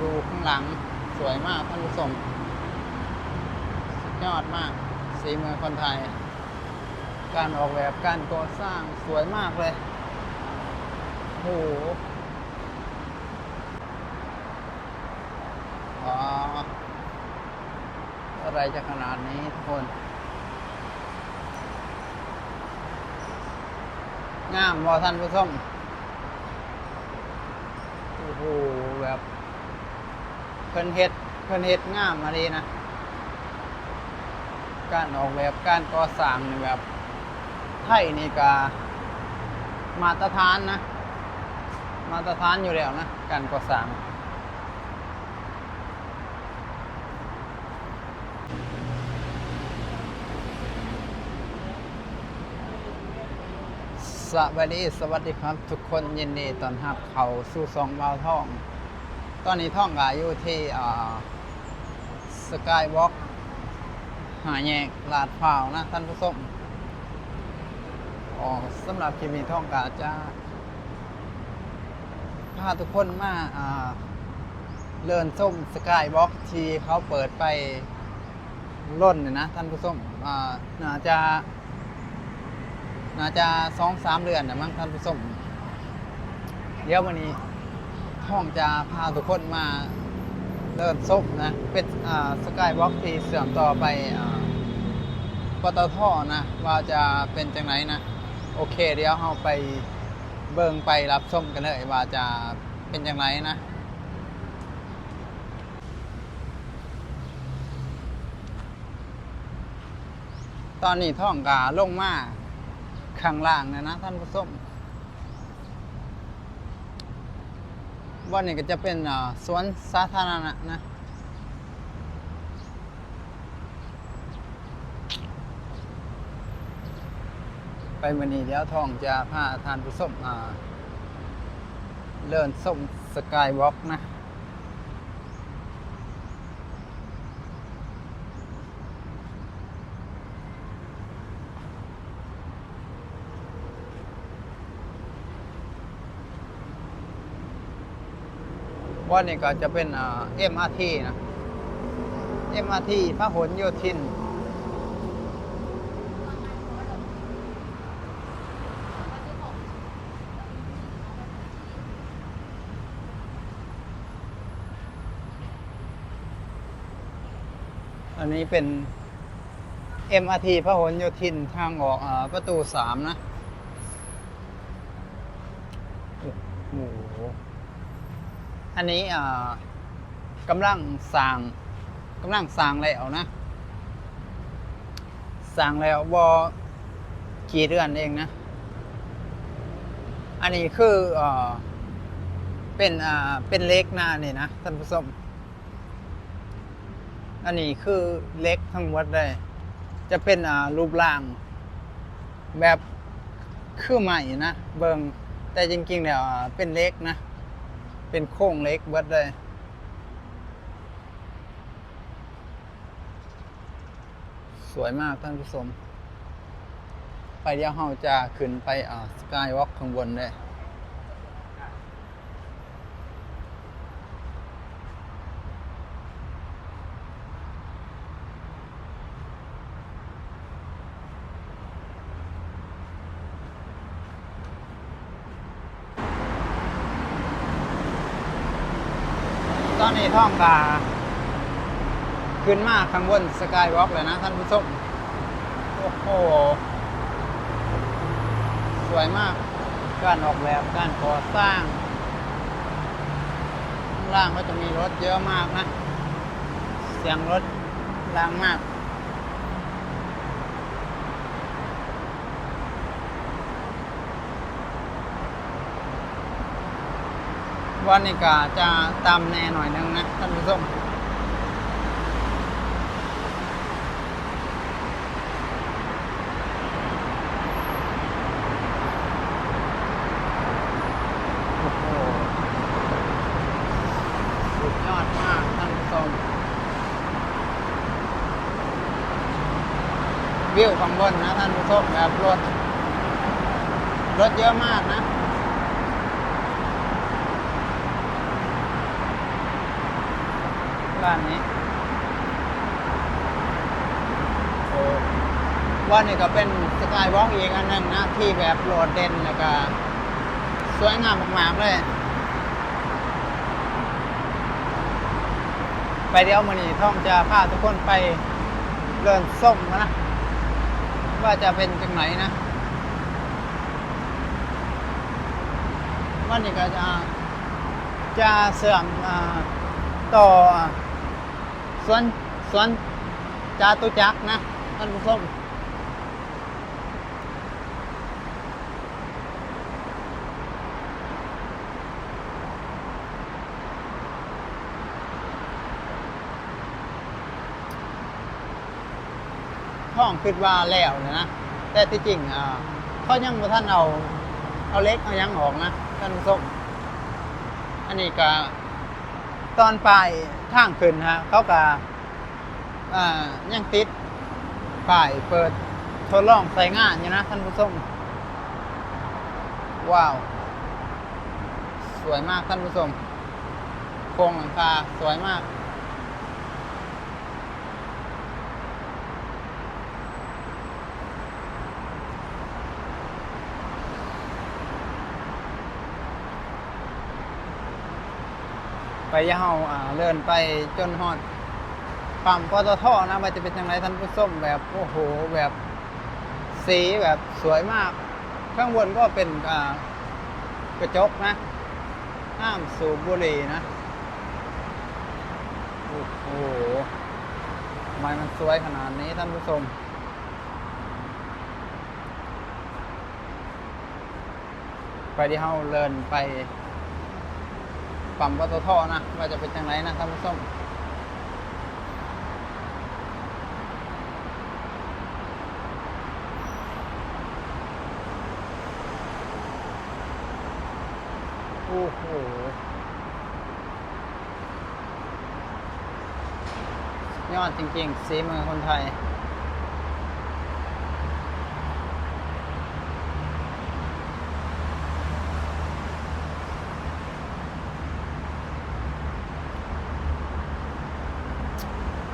ดูข้างหลังสวยมากท่านผู้ชมสุดยอดมาก สีเมืองคนไทย การออกแบบการก่อสร้างสวยมากเลยโอ้โหอ๋ออะไรจะขนาดนี้ทุกคน งามบอท่านผู้ชมโอ้โหแบบ เพิ่นเฮ็ดเพิ่นเฮ็ดงามมาดีนะ การออกแบบการก่อสร้างนี่แบบไทยนี่ก็มาตรฐานนะ มาตรฐานอยู่แล้วนะ การก่อสร้างสวัสดีสวัสดีครับ ทุกคนยินดีต้อนรับเขาสู่สองบาวท่อง ตอนนี้ท่องกาอยู่ที่สกายวอล์กหาแยกลาดพร้าวนะท่านผู้ชมอ๋อสำหรับคลิปนี้ท่องกาจะพาทุกคนมาอ่าเลินส้มสกายวอล์กที่เขาเปิดไปล่นเนี่ยนะ ท่านผู้ชมอ่าน่าจะ น่าจะสองสามเดือนนะมั้งท่านผู้ชมเดี๋ยววันนี้ ท่องจะพาทุกคนมาเดินซบนะเป็นอ่าสกายวอล์กที่เสื่อมต่อไปอ่าปตทนะ ว่าจะเป็นจังไหนนะ โอเคเดี๋ยวเราไปเบิ่งไปรับชมกันเลย ว่าจะเป็นจังไหนนะตอนนี้ท่องกาลงมาข้างล่างนะนะท่านผู้ชม วันนี้ก็จะเป็นสวนสาธารณะนะไปวันนี้เดี๋ยวท่องจะพาทานผู้สมเลินส้มสกายวอล์กนะ ว่านี่ก็จะเป็นเอ็มอาร์ทีนะ MRT พระหลโยธินอันนี้เป็น MRT พหลโยธินทางออกอประตูสามนะ โอ้โห อันนี้กำลังสร้างกำลังสร้างแล้วนะสร้างแล้วบอกี่เดือนเองนะ อันนี้คืออเป็นเป็นเล็กน้านี่นะท่านผู้ชมอันนี้คือเล็กทั้งหมดเลยจะเป็นรูปร่าง แบบคือใหม่นะ เบิงแต่จริงๆแล้วอ่าเป็นเล็กนะ เป็นโค้งเล็กเบิดเลยสวยมากท่านผู้ชม ไปเดี๋ยวเราจะขึ้นไปอ่าสกายวอล์กข้างบนเล อนนี้ท่องกาขึ้นมาข้างบนสกายวอล์กเลยนะท่านผู้ชมโอ้โห สวยมาก การออกแบบการก่อสร้าง ข้างล่างก็จะมีรถเยอะมากนะ เสียงรถแรงมาก วันนี้ก็จะตามแน่หน่อยนึงนะท่านผู้ชมยอดมากท่านผู้ชมวิวข้างบนนะท่านผู้ชมแบบรถรถเยอะมากนะ บ้านนี้ว่านี่ก็เป็นสกายวอล์กอีกอันหนึงนะ ที่แบบโหลดเด่นแล้วก็ สวยงามมากๆเลย ไปเดี๋ยวมือนี้ท่องจะพาทุกคนไปเดินส้มนะ ว่าจะเป็นจังไหนนะวันนี้ก็จะจะเสื่อมอต่อ สวนสวนจาตุจักรนะท่านผู้ชมห้องคิดว่าแล้วนะนะ แต่ที่จริงอ่าเขายังบ่ท่านเอา เอาเล็กเอายังออกนะท่านผู้ชมอันนี้ก็ ตอนปลายทางขึ้นฮะเขาก็อ่ายังติดป่ายเปิดทดลองใส่งานอยู่นะท่านผู้ชมว้าว สวยมากท่านผู้ชมโครงหลังคาสวยมาก ไปยาอ่าเลื่อนไปจนฮอดปั๊มปตทนะว่าจะเป็นยังไงท่านผู้ชมแบบโอ้โหแบบสีแบบสวยมาก ข้างบนก็เป็นอ่ากระจกนะห้ามสูบบุหรี่นะโอ้โหทำไมมันสวยขนาดนี้ท่านผู้ชมไปที่เฮาเลินไป ปั๊มปตทนะว่าจะเป็นจังไรนะท่านผู้ชมโอ้โหยอดจริงๆสีมือคนไทย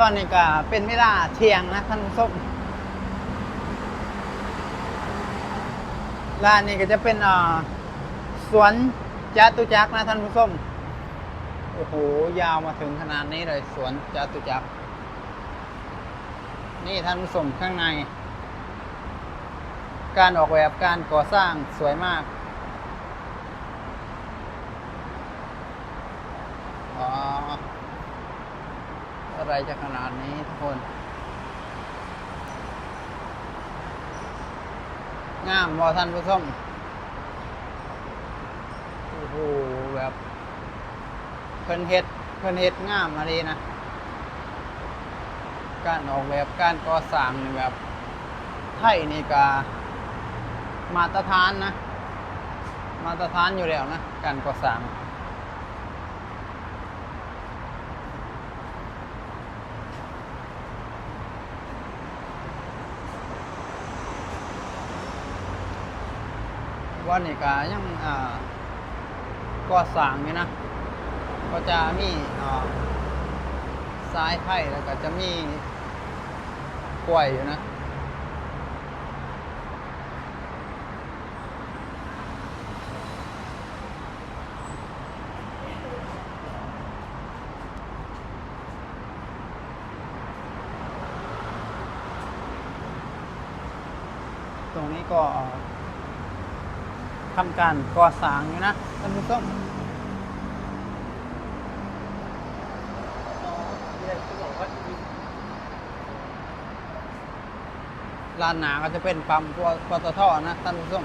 ตอนนี้ก็เป็นเวลาเที่ยงนะท่านผู้ชมร้านนี้ก็จะเป็นอ่าสวนจตุจักรนะท่านผู้ชมโอ้โหยาวมาถึงขนาดนี้เลยสวนจตุจักรนี่ท่านผู้ชมข้างใน การออกแบบการก่อสร้างสวยมากอ๋อ อะไรจะขนาดนี้ทุกคน งามบอท่านผู้ชมโอ้โหแบบเพิ่นเฮ็ดเพิ่นเฮ็ดงามมาดีนะ การออกแบบการก่อสร้างนี่แบบ ไทยนี่ก็มาตรฐานนะ มาตรฐานอยู่แล้วนะ การก่อสร้าง วันนี้ก็ยังอ่าก่อสร้างอยู่นะ ก็จะมีอ่าสายไฟแล้วก็จะมีกล้วยอยู่นะตรงนี้ก็ ทำการก่อสร้างอยู่นะท่านผู้ชมลานหนาก็จะเป็นปั๊มปตทนะท่านผู้ชม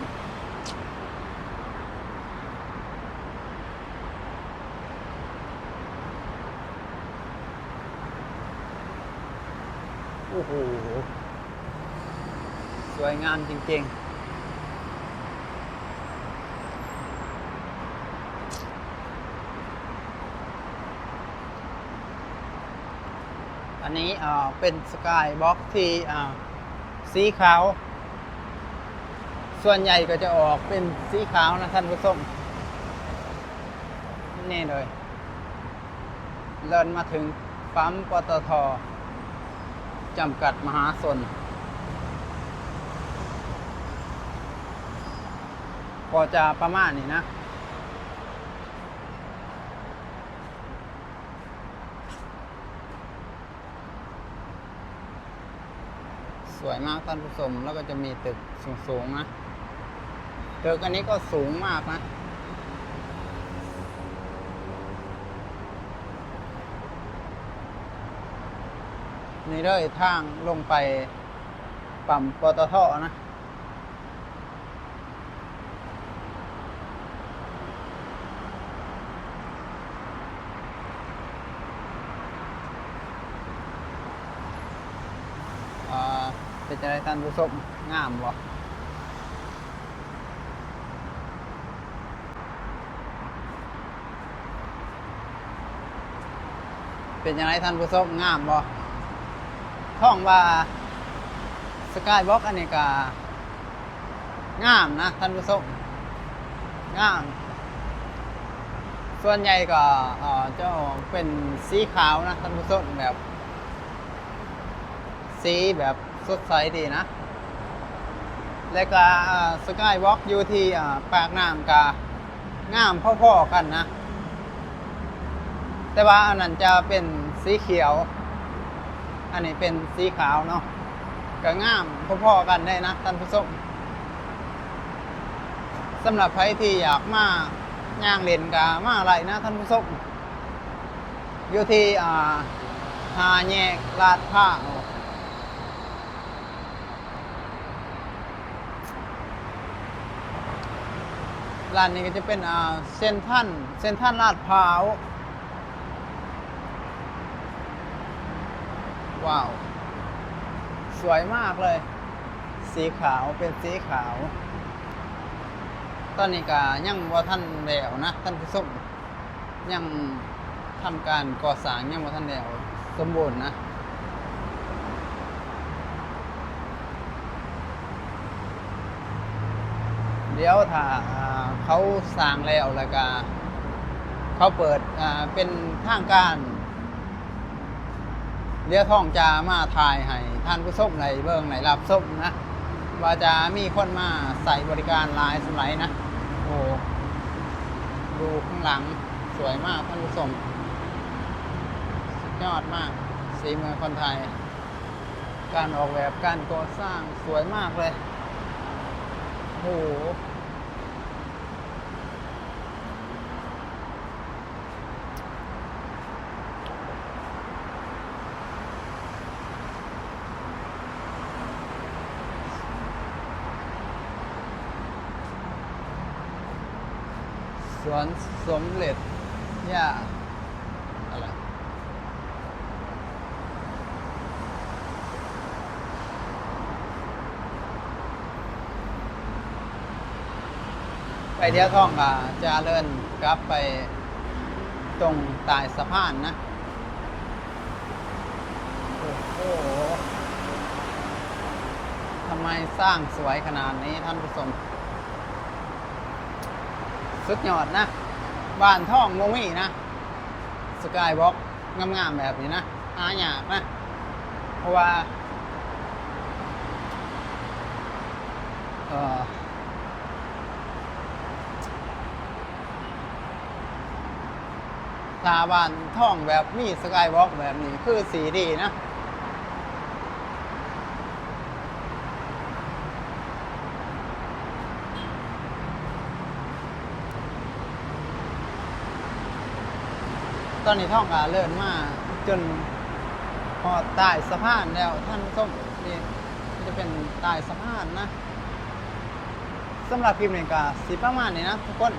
โอ้โห สวยงามจริง ๆ อันนี้เป็นสกายบ็อกที่สีขาว ส่วนใหญ่ก็จะออกเป็นสีขาวนะท่านผู้ชมนี่เลยเลินมาถึงปั๊มปตทจำกัดมหาชนก็จะประมาณนี้นะ สวยมากท่านผู้ชมแล้วก็จะมีตึกสูงๆนะตึกอันนี้ก็สูงมากนะนี่เลยทางลงไปปั๊มปตทนะ อ่า เป็นจะได้ท่านผู้ชมงามบ่เป็นยังไงท่านผู้ชมงามบ่ท่องว่าสกายบ็อกอันนี้ก็งามนะท่านผู้ชมงาม ส่วนใหญ่ก็เจ้าเป็นสีขาวนะท่านผู้ชมแบบ สีแบบ สดใสดีนะ แล้วก็สกายวอล์กอยู่ที่ปากน้ำกางามพ่อๆกันนะ แต่ว่าอันนั้นจะเป็นสีเขียว อันนี้เป็นสีขาวเนาะก็งามพ่อๆกันได้นะท่านผู้ชมสำหรับใครที่อยากมาย่างเล่นกามาอะไรนะท่านผู้ชมอยู่ที่อ่าหาแยกลาดผ้า ร้านนี้ก็จะเป็นอ่าเซนทันเซนทันลาดพร้าว ว้าว สวยมากเลย สีขาวเป็นสีขาว ตอนนี้ก็ยังว่าท่านแล้วนะ ท่านผู้ชมยังทำการก่อสร้างยังว่าท่านแล้วสมบูรณ์นะเดี๋ยวถ้า เขาสร้างแล้วแล้วก็เขาเปิดอ่าเป็นทางการเดี๋ยท่องจะมาถ่ายให้ท่านผู้ชมในเบิ้งในรับชมนะ ว่าจะมีคนมาใส่บริการลายสมัยนะ โอ้ดูข้างหลังสวยมากท่านผู้ชมสุดยอดมาก สีเมืองคนไทย การออกแบบการก่อสร้างสวยมากเลย โอ้ สวนสมเด็จย่าอะไรไปเที่ยวท่องก็จะเลื่อนกลับไปตรงใตายสะพานนะ โอ้โหทำไมสร้างสวยขนาดนี้ท่านผู้ชม สุดยอดนะบ้านท่องโมมี่นะสกายบ็อกงามๆแบบนี้นะหาอยากนะเพราะว่าเออถ้าบ้านท่องแบบมีสกายวอล์กแบบนี้คือสีดีนะ ตอนนี้ท่องกาเลินมาจนพอใต้สะพานแล้วท่านส้มนี่จะเป็นใต้สะพานนะสำหรับคลิปนี้ก็สิประมาณนี้นะทุกคน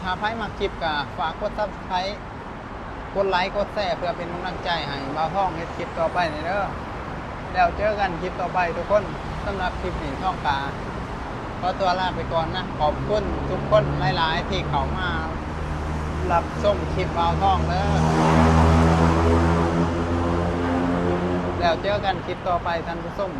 ถ้าใครมาคลิปก็ฝากกดซับสไครต์กดไลค์กดแชร์เพื่อเป็นกำลังใจให้บ่าวท่องเฮ็ดคลิปต่อไปนเด้อแล้วเจอกันคลิปต่อไปทุกคนสำหรับคลิปนี้ท่องกาขอตัวลาไปก่อนนะขอบคุณทุกคนหลาย ๆ ที่เขามา รับชมคลิปบ่าวท่องเด้อแล้วเจอกันคลิปต่อไปท่านผู้ชม